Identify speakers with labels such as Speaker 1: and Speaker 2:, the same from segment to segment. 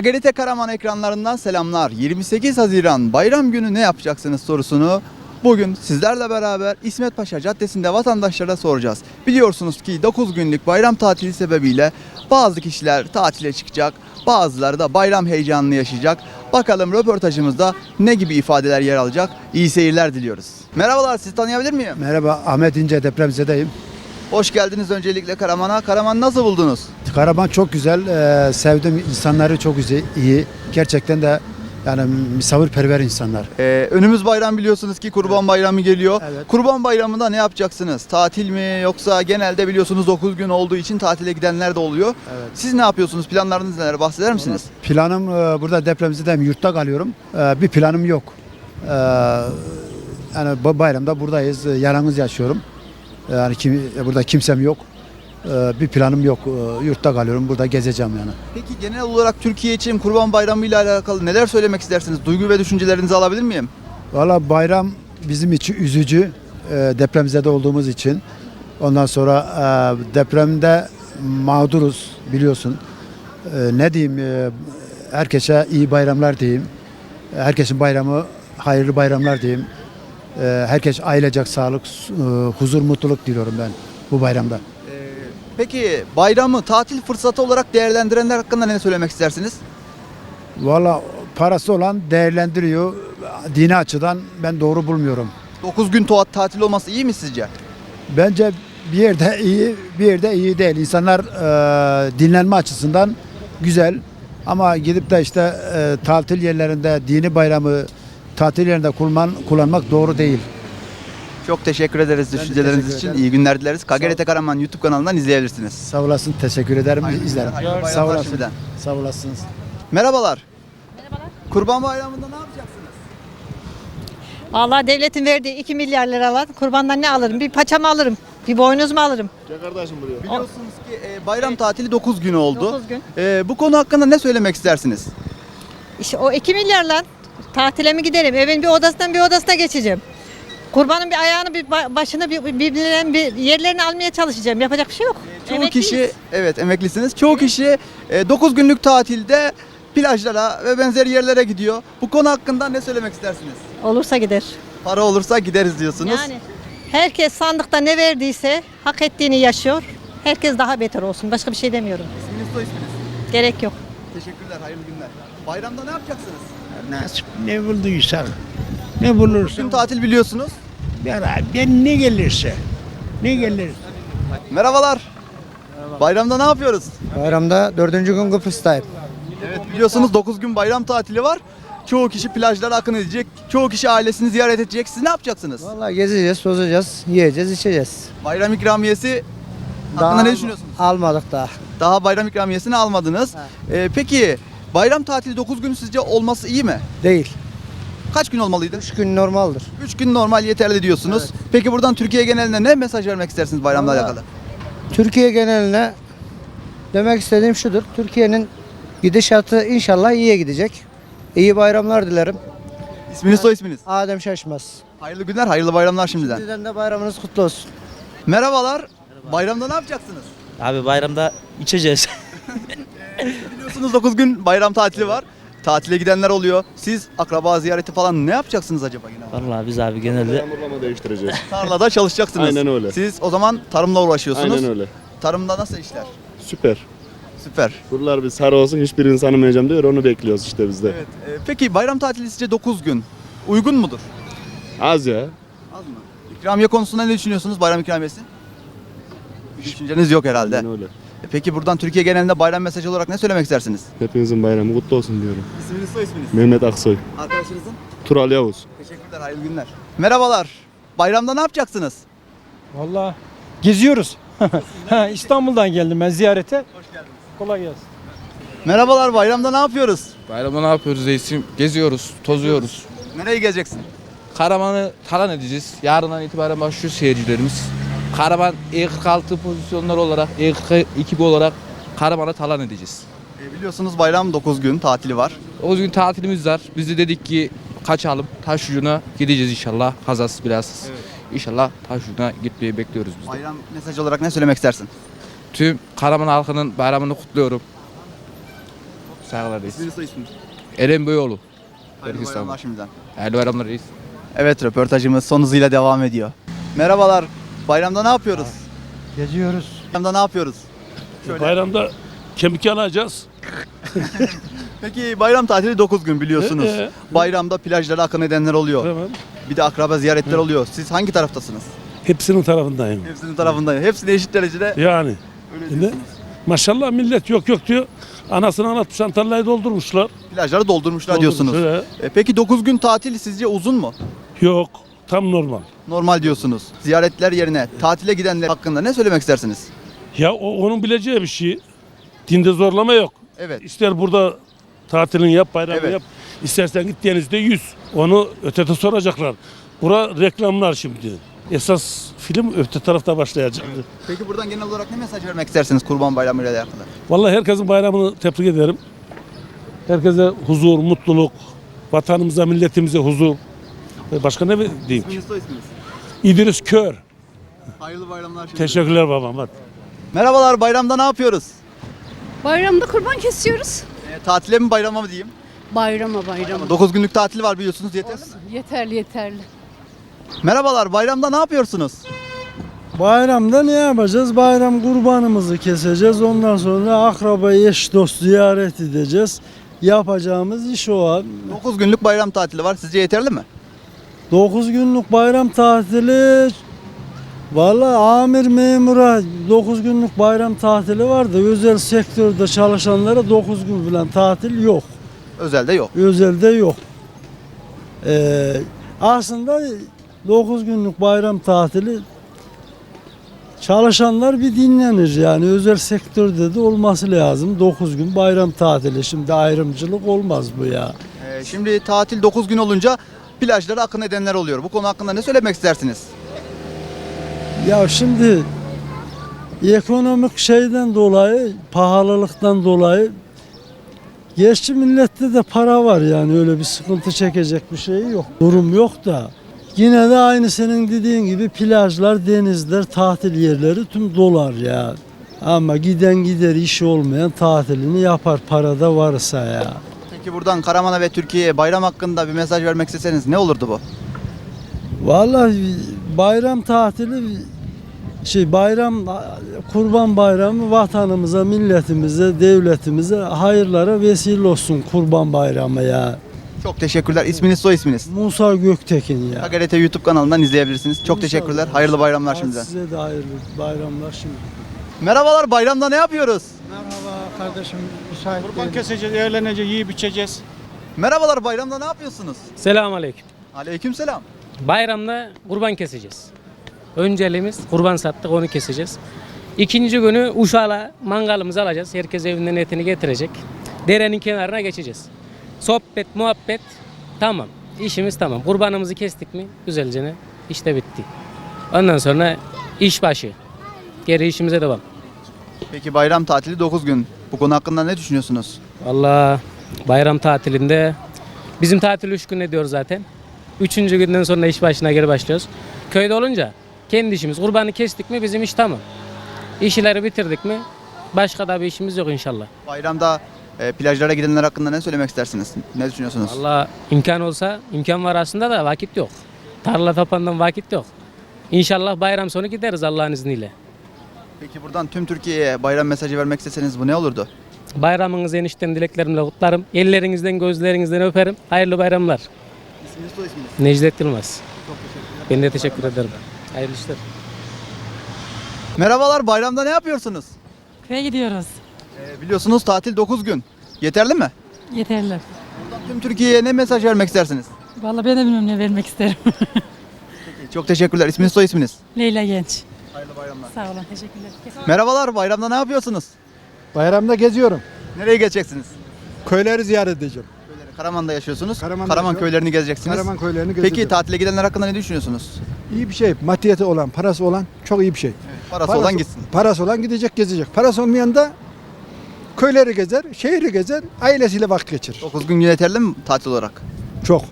Speaker 1: Agalite Karaman ekranlarından selamlar. 28 Haziran bayram günü ne yapacaksınız sorusunu bugün sizlerle beraber İsmet Paşa Caddesi'nde vatandaşlara soracağız. Biliyorsunuz ki 9 günlük bayram tatili sebebiyle bazı kişiler tatile çıkacak, bazıları da bayram heyecanını yaşayacak. Bakalım röportajımızda ne gibi ifadeler yer alacak? İyi seyirler diliyoruz. Merhabalar, sizi tanıyabilir miyim?
Speaker 2: Merhaba Ahmet İnce depremzedeyim.
Speaker 1: Hoş geldiniz öncelikle Karaman'a. Karaman nasıl buldunuz?
Speaker 2: Karaman çok güzel, ee, sevdim insanları çok güzel, iyi. Gerçekten de yani misafirperver insanlar.
Speaker 1: Ee, önümüz bayram biliyorsunuz ki Kurban Bayramı geliyor.
Speaker 2: Evet.
Speaker 1: Kurban Bayramı'nda ne yapacaksınız? Tatil mi yoksa genelde biliyorsunuz 9 gün olduğu için tatile gidenler de oluyor.
Speaker 2: Evet.
Speaker 1: Siz ne yapıyorsunuz? Planlarınız neler? Bahseder misiniz?
Speaker 2: Planım e, burada depremzedeyim, yurtta kalıyorum. E, Bir planım yok. E, Yani bu bayramda buradayız, e, yalnız yaşıyorum. Yani kim, burada kimsem yok. E, Bir planım yok, E, yurtta kalıyorum, burada gezeceğim yani.
Speaker 1: Peki genel olarak Türkiye için Kurban Bayramı ile alakalı neler söylemek istersiniz? Duygu ve düşüncelerinizi alabilir miyim?
Speaker 2: Valla bayram bizim için üzücü e, depremzede olduğumuz için. Ondan sonra e, depremde mağduruz biliyorsun. E, ne diyeyim herkese iyi bayramlar diyeyim. Herkesin bayramı hayırlı bayramlar diyeyim. E, herkes ailecek sağlık, e, huzur, mutluluk diliyorum ben bu bayramda.
Speaker 1: Ee, peki bayramı tatil fırsatı olarak değerlendirenler hakkında ne söylemek istersiniz?
Speaker 2: Valla parası olan değerlendiriyor. Dini açıdan ben doğru bulmuyorum.
Speaker 1: 9 gün tuat tatil olması iyi mi sizce?
Speaker 2: Bence bir yerde iyi, bir yerde iyi değil. İnsanlar e, dinlenme açısından güzel ama gidip de işte e, tatil yerlerinde dini bayramı tatil yerinde kullan, kullanmak doğru değil.
Speaker 1: Çok teşekkür ederiz
Speaker 2: de
Speaker 1: düşünceleriniz
Speaker 2: teşekkür
Speaker 1: için.
Speaker 2: ederim.
Speaker 1: İyi günler dileriz. KGRT Karaman YouTube kanalından izleyebilirsiniz.
Speaker 2: Sağ olasın, teşekkür ederim. İzlerim.
Speaker 1: hayırlı
Speaker 2: Sağ olasın.
Speaker 1: şimdiden.
Speaker 2: Sağ olasınız.
Speaker 1: Merhabalar. Kurban Bayramı'nda ne yapacaksınız?
Speaker 3: Vallahi devletin verdiği 2 milyar liralar kurbandan ne alırım? Bir paçamı alırım. Bir boynuz mu alırım?
Speaker 1: Biliyorsunuz ki e, bayram tatili 9 gün oldu.
Speaker 3: 9 gün.
Speaker 1: E, bu konu hakkında ne söylemek istersiniz?
Speaker 3: İşte o 2 milyarla tatile mi giderim? Evin bir odasından bir odasına geçeceğim. Kurbanın bir ayağını bir ba- başını bir birbirlerinin bir yerlerini almaya çalışacağım. Yapacak bir şey yok.
Speaker 1: Çoğu
Speaker 3: Emekliyiz.
Speaker 1: kişi evet emeklisiniz. Çoğu kişi 9 günlük tatilde plajlara ve benzer yerlere gidiyor. Bu konu hakkında ne söylemek istersiniz?
Speaker 3: olursa gider.
Speaker 1: Para olursa gideriz diyorsunuz.
Speaker 3: Yani herkes sandıkta ne verdiyse hak ettiğini yaşıyor. Herkes daha beter olsun. Başka bir şey demiyorum.
Speaker 1: İsminiz soy isminiz.
Speaker 3: Gerek yok.
Speaker 1: Teşekkürler, hayırlı günler. Bayramda ne yapacaksınız?
Speaker 4: Nasip ne bulduysan, ne
Speaker 1: Tüm
Speaker 4: bulursan.
Speaker 1: tatil biliyorsunuz.
Speaker 4: Ben, ben ne gelirse, ne gelir.
Speaker 1: Merhabalar. Bayramda ne yapıyoruz?
Speaker 5: Bayramda dördüncü gün Kıbrıs'tayım.
Speaker 1: Evet biliyorsunuz 9 gün bayram tatili var. Çoğu kişi plajlara akın edecek. Çoğu kişi ailesini ziyaret edecek. Siz ne yapacaksınız?
Speaker 5: Vallahi gezeceğiz, tozacağız, yiyeceğiz, içeceğiz.
Speaker 1: Bayram ikramiyesi hakkında ne düşünüyorsunuz?
Speaker 5: Almadık daha.
Speaker 1: Daha bayram ikramiyesini almadınız. Ee, peki bayram tatili 9 gün sizce olması iyi mi?
Speaker 5: Değil.
Speaker 1: Kaç gün olmalıydı?
Speaker 5: Üç gün normaldir.
Speaker 1: 3 gün normal yeterli diyorsunuz. Peki buradan Türkiye geneline ne mesaj vermek istersiniz bayramla
Speaker 5: Vallahi-
Speaker 1: alakalı?
Speaker 5: Türkiye geneline demek istediğim şudur. Türkiye'nin gidişatı inşallah iyiye gidecek. İyi bayramlar dilerim.
Speaker 1: İsminiz soy isminiz.
Speaker 5: Adem Şaşmaz.
Speaker 1: Hayırlı günler, hayırlı bayramlar şimdiden.
Speaker 5: Sizden de bayramınız kutlu olsun.
Speaker 1: Merhabalar. Bayramda ne yapacaksınız?
Speaker 6: Abi bayramda içeceğiz.
Speaker 1: Biliyorsunuz 9 gün bayram tatili var. Tatile gidenler oluyor. Siz akraba ziyareti falan ne yapacaksınız acaba yine?
Speaker 6: Vallahi biz abi genelde
Speaker 7: Yağmurlama değiştireceğiz.
Speaker 1: Tarlada çalışacaksınız.
Speaker 7: Aynen öyle.
Speaker 1: Siz o zaman tarımla uğraşıyorsunuz.
Speaker 7: Aynen öyle.
Speaker 1: Tarımda nasıl işler?
Speaker 7: Süper.
Speaker 1: Süper.
Speaker 7: Buralar bir sarı olsun hiçbirini tanımayacağım diyor onu bekliyoruz işte biz de.
Speaker 1: Evet. e, peki bayram tatili sizce 9 gün uygun mudur?
Speaker 7: Az ya.
Speaker 1: Az mı? İkramiye konusunda ne düşünüyorsunuz bayram ikramiyesi? Bir düşünceniz yok herhalde.
Speaker 7: Aynen öyle.
Speaker 1: E, Peki buradan Türkiye genelinde bayram mesajı olarak ne söylemek istersiniz?
Speaker 7: Hepinizin bayramı kutlu olsun diyorum.
Speaker 1: İsminiz soy isminiz.
Speaker 7: Mehmet Aksoy.
Speaker 1: Arkadaşınızın?
Speaker 7: Tural Yavuz.
Speaker 1: Teşekkürler, hayırlı günler. Merhabalar. Bayramda ne yapacaksınız?
Speaker 8: Vallahi geziyoruz. İstanbul'dan geldim ben ziyarete.
Speaker 1: Hoş geldiniz.
Speaker 8: Kolay gelsin.
Speaker 1: Merhabalar, bayramda ne yapıyoruz?
Speaker 9: Bayramda ne yapıyoruz reisim? Geziyoruz, tozuyoruz.
Speaker 1: Nereye gezeceksin?
Speaker 9: Karaman'ı talan edeceğiz. Yarından itibaren başlıyor seyircilerimiz. Karaman E46 pozisyonlar olarak, E42 ekibi olarak Karaman'ı talan edeceğiz.
Speaker 1: E, biliyorsunuz bayram 9 gün tatili var.
Speaker 9: O gün tatilimiz var. Biz de dedik ki kaçalım. Taş ucuna gideceğiz inşallah. Kazasız belasız. İnşallah taş ucuna gitmeyi bekliyoruz biz de.
Speaker 1: Bayram mesajı olarak ne söylemek istersin?
Speaker 9: Tüm Karaman halkının bayramını kutluyorum. Saygılar reis.
Speaker 1: İsminiz soy.
Speaker 9: Eren Beyoğlu.
Speaker 1: Hayırlı bayramlar şimdiden.
Speaker 9: Hayırlı bayramlar reis.
Speaker 1: Evet röportajımız son hızıyla devam ediyor. Merhabalar. Bayramda ne yapıyoruz?
Speaker 2: Geziyoruz.
Speaker 1: Bayramda ne yapıyoruz?
Speaker 10: Bayramda kemik alacağız.
Speaker 1: Peki bayram tatili 9 gün biliyorsunuz.
Speaker 10: Ee, e.
Speaker 1: Bayramda plajlara akın edenler oluyor.
Speaker 10: Tamam.
Speaker 1: Bir de akraba ziyaretler oluyor. Siz hangi taraftasınız?
Speaker 10: Hepsinin tarafındayım.
Speaker 1: Hepsinin tarafındayım. Hepsini eşit derecede
Speaker 10: Yani.
Speaker 1: öyle
Speaker 10: Ne?
Speaker 1: diyorsunuz.
Speaker 10: Maşallah millet yok yok diyor. Anasını anlatmış Antalya'yı doldurmuşlar.
Speaker 1: Plajları doldurmuşlar
Speaker 10: Doldurmuş,
Speaker 1: diyorsunuz. E, peki 9 gün tatil sizce uzun mu?
Speaker 10: Yok. Tam normal.
Speaker 1: Normal diyorsunuz. Ziyaretler yerine tatile gidenler hakkında ne söylemek istersiniz?
Speaker 10: Ya o, onun bileceği bir şey. Dinde zorlama yok.
Speaker 1: Evet.
Speaker 10: İster burada tatilini yap, bayramını
Speaker 1: Evet.
Speaker 10: yap. İstersen git denizde yüz. Onu ötede soracaklar. Bura reklamlar şimdi. Esas film öte tarafta başlayacak.
Speaker 1: Peki buradan genel olarak ne mesaj vermek istersiniz Kurban Bayramı ile alakalı?
Speaker 10: Vallahi herkesin bayramını tebrik ederim. Herkese huzur, mutluluk, vatanımıza, milletimize huzur. Ve Başka ne diyeyim ki?
Speaker 1: İsminiz soy isminiz.
Speaker 10: İdris Kör.
Speaker 1: Hayırlı bayramlar şimdi.
Speaker 10: Teşekkürler babam. Hadi.
Speaker 1: Merhabalar bayramda ne yapıyoruz?
Speaker 11: Bayramda kurban kesiyoruz.
Speaker 1: E, tatile mi bayrama mı diyeyim?
Speaker 11: Bayrama bayrama.
Speaker 1: 9 günlük tatil var biliyorsunuz yeter. mi?
Speaker 11: Yeterli yeterli.
Speaker 1: Merhabalar bayramda ne yapıyorsunuz?
Speaker 8: Bayramda ne yapacağız? Bayram kurbanımızı keseceğiz. Ondan sonra akraba, eş, dost ziyaret edeceğiz. Yapacağımız iş o abi.
Speaker 1: 9 günlük bayram tatili var. Sizce yeterli mi?
Speaker 8: 9 günlük bayram tatili Valla amir memura 9 günlük bayram tatili var da özel sektörde çalışanlara 9 gün falan tatil yok.
Speaker 1: Özelde yok.
Speaker 8: Özelde yok. Ee, aslında 9 günlük bayram tatili çalışanlar bir dinlenir yani özel sektörde de olması lazım. 9 gün bayram tatili şimdi ayrımcılık olmaz bu ya.
Speaker 1: E, şimdi tatil 9 gün olunca plajlara akın edenler oluyor. Bu konu hakkında ne söylemek istersiniz?
Speaker 8: Ya şimdi ekonomik şeyden dolayı, pahalılıktan dolayı Gerçi millette de para var yani öyle bir sıkıntı çekecek bir şey yok. Durum yok da. Yine de aynı senin dediğin gibi plajlar, denizler, tatil yerleri tüm dolar ya. Ama giden gider işi olmayan tatilini yapar parada varsa ya.
Speaker 1: Peki buradan Karaman'a ve Türkiye'ye bayram hakkında bir mesaj vermek isteseniz ne olurdu bu?
Speaker 8: Vallahi bayram tatili şey bayram kurban bayramı vatanımıza, milletimize, devletimize hayırlara vesile olsun kurban bayramı ya.
Speaker 1: Çok teşekkürler. İsminiz soy isminiz.
Speaker 8: Musa Göktekin ya.
Speaker 1: KGRT YouTube kanalından izleyebilirsiniz. Çok teşekkürler. Hayırlı bayramlar şimdiden.
Speaker 8: Size de hayırlı bayramlar şimdi.
Speaker 1: Merhabalar bayramda ne yapıyoruz?
Speaker 2: Kardeşim. Müsait
Speaker 4: Kurban keseceğiz, eğleneceğiz, yiyip içeceğiz.
Speaker 1: Merhabalar bayramda ne yapıyorsunuz?
Speaker 6: Selamünaleyküm.
Speaker 1: Aleykümselam.
Speaker 6: Bayramda kurban keseceğiz. Önceliğimiz kurban sattık onu keseceğiz. İkinci günü Uşak'la mangalımızı alacağız. Herkes evinden etini getirecek. Derenin kenarına geçeceğiz. Sohbet, muhabbet tamam. İşimiz tamam. Kurbanımızı kestik mi güzelce ne? İşte bitti. Ondan sonra iş başı. Geri işimize devam.
Speaker 1: Peki bayram tatili 9 gün. Bu konu hakkında ne düşünüyorsunuz?
Speaker 6: Valla bayram tatilinde bizim tatil 3 gün ediyor zaten. Üçüncü günden sonra iş başına geri başlıyoruz. Köyde olunca kendi işimiz. Kurbanı kestik mi bizim iş tamam. İşleri bitirdik mi başka da bir işimiz yok inşallah.
Speaker 1: Bayramda e, plajlara gidenler hakkında ne söylemek istersiniz? Ne düşünüyorsunuz?
Speaker 6: Valla imkan olsa imkan var aslında da vakit yok. Tarla tapandan vakit yok. İnşallah bayram sonu gideriz Allah'ın izniyle.
Speaker 1: Peki buradan tüm Türkiye'ye bayram mesajı vermek isteseniz bu ne olurdu?
Speaker 6: Bayramınız enişten dileklerimle kutlarım. Ellerinizden gözlerinizden öperim. Hayırlı bayramlar.
Speaker 1: İsminiz soy isminiz.
Speaker 6: Necdet Yılmaz. Ben de teşekkür ederim. Hayırlı işler.
Speaker 1: Merhabalar bayramda ne yapıyorsunuz?
Speaker 11: Köye gidiyoruz.
Speaker 1: E, biliyorsunuz tatil 9 gün. Yeterli mi?
Speaker 11: Yeterli.
Speaker 1: Buradan tüm Türkiye'ye ne mesaj vermek istersiniz?
Speaker 11: Vallahi ben de bilmiyorum ne vermek isterim.
Speaker 1: Peki, çok teşekkürler. İsminiz soy isminiz.
Speaker 11: Leyla Genç.
Speaker 1: Hayırlı bayramlar.
Speaker 11: Sağ olun teşekkürler.
Speaker 1: Merhabalar bayramda ne yapıyorsunuz?
Speaker 2: Bayramda geziyorum.
Speaker 1: Nereye geçeceksiniz?
Speaker 2: Köyleri ziyaret edeceğim.
Speaker 1: Köyleri. Karaman'da yaşıyorsunuz.
Speaker 2: Karaman'da
Speaker 1: Karaman
Speaker 2: yaşıyorum.
Speaker 1: köylerini gezeceksiniz.
Speaker 2: Karaman köylerini
Speaker 1: Peki
Speaker 2: gezeceğim.
Speaker 1: tatile gidenler hakkında ne düşünüyorsunuz?
Speaker 2: iyi bir şey. Maddiyeti olan, parası olan çok iyi bir şey.
Speaker 1: Parası, olan gitsin.
Speaker 2: Parası olan gidecek, gezecek. Parası olmayan da köyleri gezer, şehri gezer, ailesiyle vakit geçirir.
Speaker 1: 9 gün yeterli mi tatil olarak?
Speaker 2: Çok.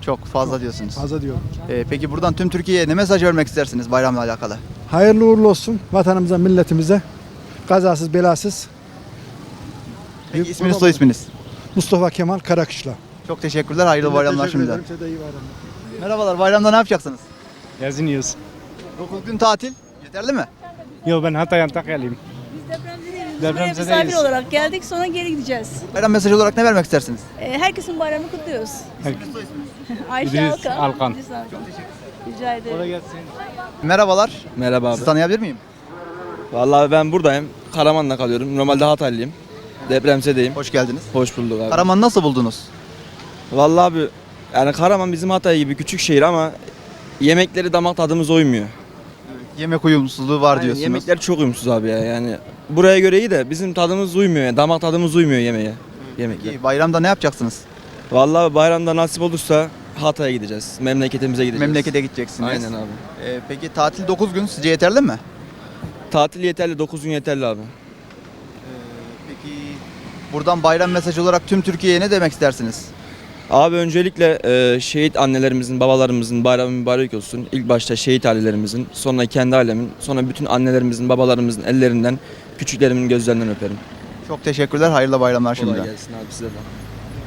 Speaker 1: Çok fazla diyorsunuz.
Speaker 2: Fazla diyorum.
Speaker 1: Ee, peki buradan tüm Türkiye'ye ne mesaj vermek istersiniz bayramla alakalı?
Speaker 2: Hayırlı uğurlu olsun vatanımıza, milletimize. Kazasız, belasız.
Speaker 1: Peki isminiz soy isminiz?
Speaker 2: Mustafa Kemal Karakışla.
Speaker 1: Çok teşekkürler. Hayırlı bayramlar şimdiden.
Speaker 2: Size de iyi bayramlar.
Speaker 1: Merhabalar. Bayramda ne yapacaksınız?
Speaker 4: Yazınıyoruz.
Speaker 1: 9 gün tatil. Yeterli mi?
Speaker 4: Yo ben Hatay Antakyalıyım.
Speaker 11: Buraya misafir olarak geldik sonra geri gideceğiz.
Speaker 1: Bayram mesajı olarak ne vermek istersiniz?
Speaker 11: Ee, herkesin bayramını kutluyoruz. Ayşe
Speaker 4: İdris
Speaker 11: Alkan.
Speaker 4: Alkan.
Speaker 11: İdris Alkan. Rica ederim.
Speaker 1: Merhabalar.
Speaker 9: Merhaba abi.
Speaker 1: Sizi tanıyabilir miyim?
Speaker 9: Vallahi ben buradayım. Karaman'da kalıyorum. Normalde Hataylıyım. Depremzedeyim.
Speaker 1: Hoş geldiniz.
Speaker 9: Hoş bulduk abi.
Speaker 1: Karaman'ı nasıl buldunuz?
Speaker 9: Vallahi abi yani Karaman bizim Hatay gibi küçük şehir ama yemekleri damak tadımıza uymuyor.
Speaker 1: Yemek uyumsuzluğu var diyorsunuz.
Speaker 9: Yemekler çok uyumsuz abi ya yani. Buraya göre iyi de bizim tadımız uymuyor yani. Damak tadımız uymuyor yemeğe. Yemekler.
Speaker 1: Bayramda ne yapacaksınız?
Speaker 9: Vallahi bayramda nasip olursa Hatay'a gideceğiz. Memleketimize gideceğiz.
Speaker 1: Memlekete gideceksiniz.
Speaker 9: Aynen abi.
Speaker 1: Ee, peki tatil 9 gün sizce yeterli mi?
Speaker 9: Tatil yeterli, 9 gün yeterli abi.
Speaker 1: Peki buradan bayram mesajı olarak tüm Türkiye'ye ne demek istersiniz?
Speaker 9: Abi öncelikle e, şehit annelerimizin, babalarımızın bayramı mübarek olsun. İlk başta şehit ailelerimizin, sonra kendi ailemin, sonra bütün annelerimizin, babalarımızın ellerinden, küçüklerimin gözlerinden öperim.
Speaker 1: Çok teşekkürler. Hayırlı bayramlar
Speaker 9: Kolay
Speaker 1: şimdiden.
Speaker 9: gelsin abi size de.